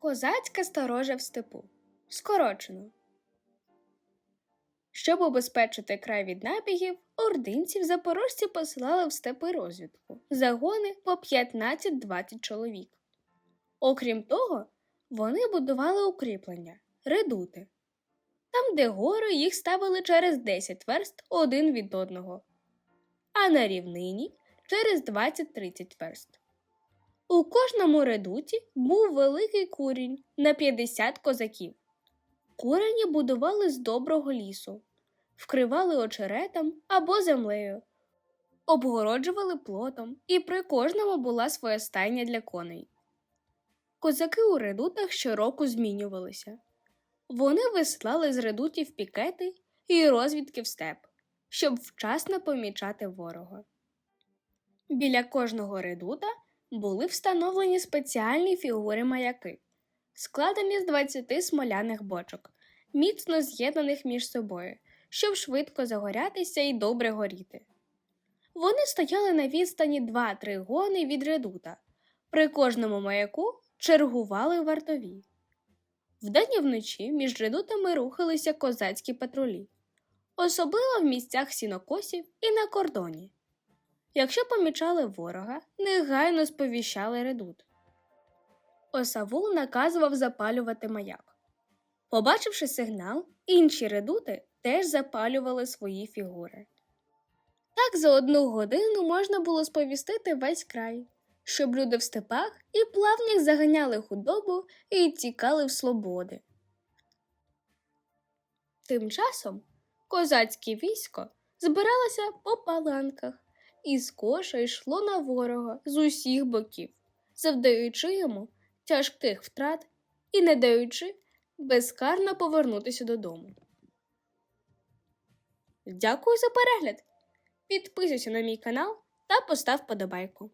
Козацька сторожа в степу. Скорочено. Щоб убезпечити край від набігів, ординців запорожці посилали в степи розвідку, загони по 15-20 чоловік. Окрім того, вони будували укріплення, редути. Там, де гори, їх ставили через 10 верст один від одного, а на рівнині через 20-30 верст. У кожному редуті був великий курінь на 50 козаків. Курені будували з доброго лісу, вкривали очеретом або землею, обгороджували плотом, і при кожному була своя стайня для коней. Козаки у редутах щороку змінювалися. Вони вислали з редутів пікети і розвідки в степ, щоб вчасно помічати ворога. Біля кожного редута були встановлені спеціальні фігури маяки, складені з 20 смоляних бочок, міцно з'єднаних між собою, щоб швидко загорятися і добре горіти. Вони стояли на відстані 2-3 гони від редута. При кожному маяку чергували вартові. Вдень і вночі між редутами рухалися козацькі патрулі, особливо в місцях сінокосів і на кордоні. Якщо помічали ворога, негайно сповіщали редут. Осавул наказував запалювати маяк. Побачивши сигнал, інші редути теж запалювали свої фігури. Так за одну годину можна було сповістити весь край, щоб люди в степах і плавніх заганяли худобу і тікали в свободи. Тим часом козацьке військо збиралося по паланках і з коша йшло на ворога з усіх боків, завдаючи йому тяжких втрат і не даючи безкарно повернутися додому. Дякую за перегляд! Підписуйся на мій канал та постав подобайку.